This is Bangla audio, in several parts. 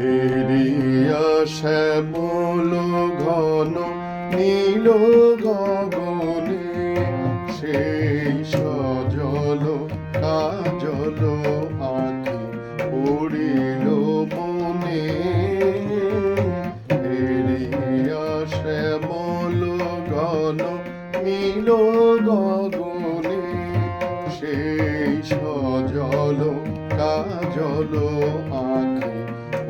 হেরিয়া শ্যামল ঘন নীল গগনে, সেই সজল কাজল আঁখি পড়িল মনে। হেরিয়া শ্যামল ঘন নীল গগনে, সেই সজল কাজল আঁখি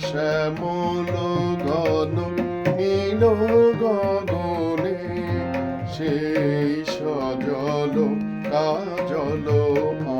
শ্যামল গন সেই সজল কাজল আঁখি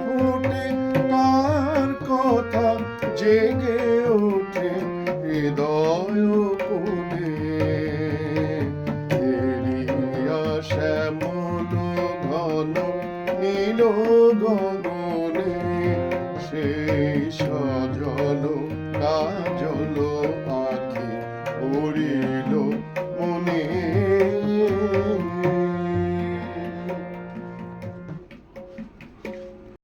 ফুটে তার কথা জেগে ওঠে হৃদয় কোণে। এরিয়া শ্যামল ঘন নীল গগনে সেই